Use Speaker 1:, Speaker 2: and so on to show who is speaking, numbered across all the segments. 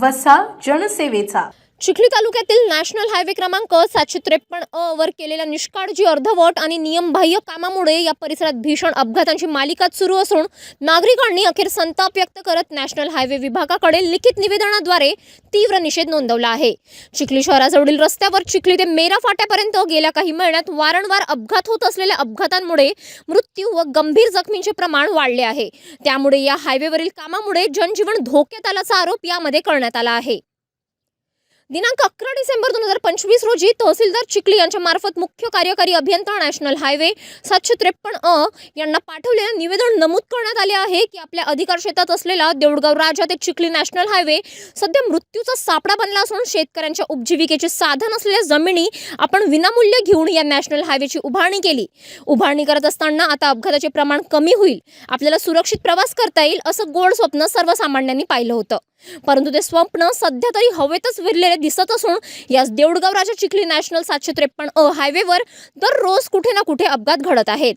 Speaker 1: वसा जनसेवेचा.
Speaker 2: चिखली तालुक्यातील national highway क्रमांक सातशे त्रेपन्न अ वर केलेल्या निष्काळजी अर्धवट आणि नियमबाह्य कामामुळे या परिसरात भीषण अपघातांची मालिकाच सुरू असून नागरिकांनी अखेर संताप व्यक्त करत नॅशनल हायवे विभागाकडे लिखित निवेदनाद्वारे तीव्र निषेध नोंदवला आहे. चिखली शहराजवळील रस्त्यावर चिखली ते मेरा फाट्यापर्यंत गेल्या काही महिन्यात वारंवार अपघात होत असलेल्या अपघातांमुळे मृत्यू व गंभीर जखमींचे प्रमाण वाढले आहे. त्यामुळे या हायवेवरील कामामुळे जनजीवन धोक्यात आल्याचा आरोप यामध्ये करण्यात आला आहे. दिनांक अकरा डिसेंबर दोन हजार पंचवीस रोजी तहसीलदार चिखली यांच्या मार्फत मुख्य कार्यकारी अभियंता नॅशनल हायवे सातशे त्रेपन्न अ यांना पाठवलेलं निवेदन नमूद करण्यात आले आहे की आपल्या अधिकार क्षेत्रात असलेला देऊळगाव राजा ते चिखली नॅशनल हायवे सध्या मृत्यूचा सापडा बनला असून शेतकऱ्यांच्या उपजीविकेचे साधन असलेल्या जमिनी आपण विनामूल्य घेऊन या नॅशनल हायवेची उभारणी केली. उभारणी करत असताना आता अपघाताचे प्रमाण कमी होईल. आपल्याला सुरक्षित प्रवास करता येईल असं गोड स्वप्न सर्वसामान्यांनी पाहिलं होतं. परंतु ते स्वप्न सध्या तरी हवेतच विरलेले दिसत असून याच देऊळगाव राजा चिखली नॅशनल सातशे त्रेपन्न अ हायवेवर दररोज कुठे ना कुठे अपघात घडत आहेत.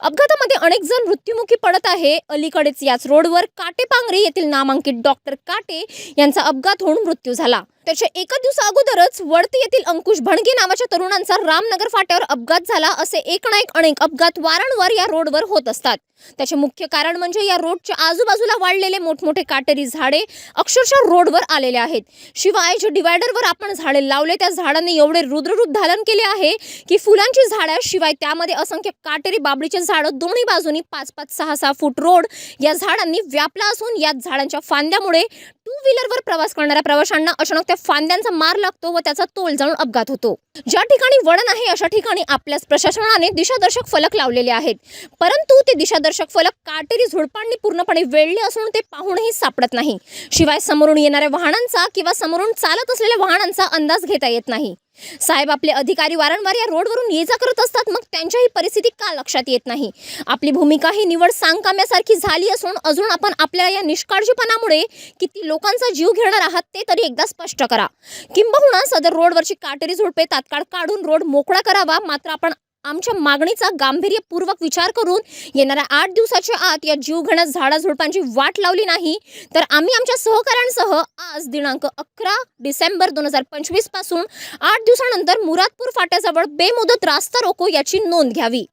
Speaker 2: अपघातामध्ये अनेक जण मृत्युमुखी पडत आहे. अलीकडेच याच रोडवर काटेपांगरे येथील नामांकित डॉक्टर काटे यांचा अपघात होऊन मृत्यू झाला. त्याच्या एका दिवसा अगोदरच वडती येथील अंकुश भणगे नावाच्या तरुणांचा रामनगर फाट्यावर अपघात झाला असे एक ना एक अनेक अपघात वारंवार या रोडवर होत असतात. त्याचे मुख्य कारण म्हणजे या रोडच्या आजूबाजूला वाढलेले मोठमोठे काटेरी झाडे अक्षरशः रोडवर आलेले आहेत. शिवाय जे डिवायडरवर आपण झाडे लावले त्या झाडांनी एवढे रुद्ररूप धारण केले आहे की फुलांची झाडं शिवाय त्यामध्ये असंख्य काटेरी बाबळीचे झाडं दोन्ही बाजूनी पाच पाच सहा सहा फूट रोड. या झाडांनी व्यापला असून या झाडांच्या फांद्यामुळे टू व्हीलरवर प्रवास करणाऱ्या प्रवाशांना अचानक त्या फांद्यांचा मार लागतो व त्याचा तोल जाऊन अपघात होतो. ज्या ठिकाणी वळण आहे अशा ठिकाणी आपल्याच प्रशासनाने दिशादर्शक फलक लावलेले आहेत. परंतु ते दिशादर्शक फलक काटेरी झुडपांनी पूर्णपणे वेळले असून ते पाहूनही सापडत नाही. शिवाय समोरून येणाऱ्या वाहनांचा किंवा समोरून चालत असलेल्या वाहनांचा अंदाज घेता येत नाही. साहेब आपले अधिकारी वारंवार या रोडवरून ये जा करत असतात. मग त्यांच्याही परिस्थिती का लक्षात येत नाही? आपली भूमिका ही निवड सांगकाम्यासारखी झाली असून अजून आपण आपल्या या निष्काळजीपणामुळे किती लोकांचा जीव घेणार आहात ते तरी एकदा स्पष्ट करा. किंबहुना सदर रोडवरची काटेरी झुडपे तात्काळ काढून रोड मोकळा करावा. मात्र आपण आमच्या मागणीचा गांभीर्यपूर्वक विचार करून येणाऱ्या आठ दिवसाच्या आत या जीवघेण्या झाडाझुडपांची वाट लावली नाही तर आम्ही आमच्या सहकाऱ्यांसह आज दिनांक अकरा डिसेंबर दोन हजार पंचवीसपासून आठ दिवसानंतर मुरादपूर फाट्याजवळ बेमुदत रास्ता रोको याची नोंद घ्यावी.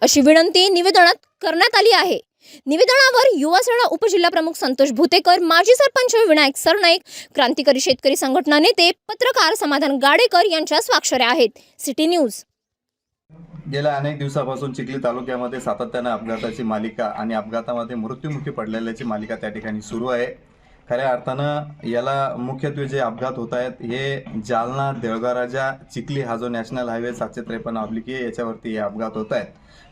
Speaker 2: अशी विनंती निवेदनात करण्यात आली आहे. निवेदनावर युवा सेना उपजिल्हा प्रमुख संतोष भुतेकर माजी सरपंच विनायक सरनाईक क्रांतिकारी शेतकरी संघटना नेते पत्रकार समाधान गाडेकर यांच्या स्वाक्षऱ्या आहेत. City news.
Speaker 3: गेल्या अनेक दिवसापासून चिखली तालुक्यामध्ये सातत्यानं अपघाताची मालिका आणि अपघातामध्ये मृत्युमुखी पडलेल्याची मालिका त्या ठिकाणी सुरू आहे. खऱ्या अर्थानं याला मुख्यत्वे जे अपघात होत आहेत हे जालना देवगाराजा चिखली हा जो नॅशनल हायवे सातशे त्रेपन्न ऑब्लिक याच्यावरती हे अपघात होत आहेत.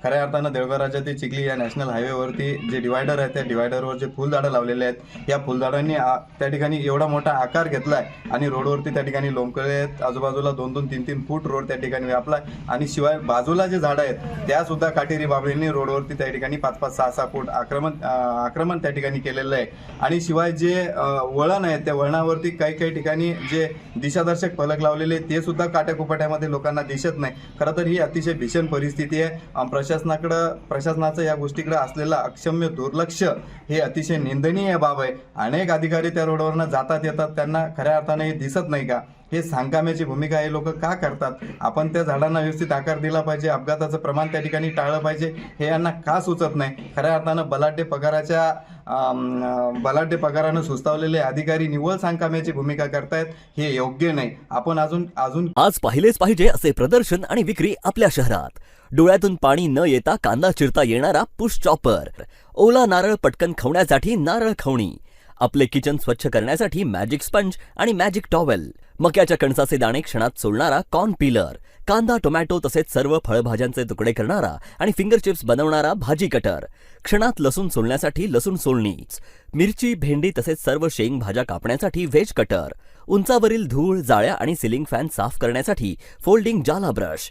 Speaker 3: खऱ्या अर्थानं देवगाराजा ते चिखली या नॅशनल हायवेवरती जे डिवायडर आहे त्या डिवायडरवर जे फुलझाडं लावलेले आहेत या फुलझाडांनी त्या ठिकाणी एवढा मोठा आकार घेतला आहे आणि रोडवरती त्या ठिकाणी लोंबकळे आहेत आजूबाजूला दोन दोन तीन तीन फूट रोड त्या ठिकाणी व्यापला आहे आणि शिवाय बाजूला जे झाडं आहेत त्यासुद्धा काटेरी बाबळींनी रोडवरती त्या ठिकाणी पाच पाच सहा सहा फूट आक्रमण आक्रमण त्या ठिकाणी केलेलं आहे. आणि शिवाय जे वळण आहे त्या वळणावरती काही काही ठिकाणी जे दिशादर्शक फलक लावलेले ते सुद्धा काट्याकुपाट्यामध्ये लोकांना दिसत नाही. खरं तर ही अतिशय भीषण परिस्थिती आहे. प्रशासनाकडं प्रशासनाचं या गोष्टीकडे असलेलं अक्षम्य दुर्लक्ष हे अतिशय निंदनीय बाब आहे. अनेक अधिकारी त्या रोडवरनं जातात येतात त्यांना खऱ्या अर्थाने हे दिसत नाही का? हे सांगकाम्याची भूमिका हे लोक का करतात? आपण त्या झाडांना व्यवस्थित आकार दिला पाहिजे अपघाताचं प्रमाण त्या ठिकाणी टाळलं पाहिजे हे यांना का सुचत नाही? खऱ्या अर्थानं बलाढ्य पगाराच्या बलाढ्य पगारानं सुस्तावलेले अधिकारी निव्वळ सांगकाम्याची भूमिका करतायत हे योग्य नाही. आपण अजून अजून
Speaker 4: आज पाहिलेच पाहिजे असे प्रदर्शन आणि विक्री आपल्या शहरात. डोळ्यातून पाणी न येता कांदा चिरता येणारा पुश चॉपर. ओला नारळ पटकन खवण्यासाठी नारळ खवणी. आपले किचन स्वच्छ करण्यासाठी मॅजिक स्पंज आणि मॅजिक टॉवेल मक्याच्या कणसाचे दाणे क्षणात सोलणारा कॉर्न पिलर कांदा टोमॅटो तसेच सर्व फळभाज्यांचे तुकडे करणारा आणि फिंगर चिप्स बनवणारा भाजी कटर क्षणात लसूण सोलण्यासाठी लसूण सोलणी मिरची भेंडी तसेच सर्व शेंग भाज्या कापण्यासाठी व्हेज कटर उंचावरील धूळ जाळ्या आणि सिलिंग फॅन साफ करण्यासाठी फोल्डिंग जाला ब्रश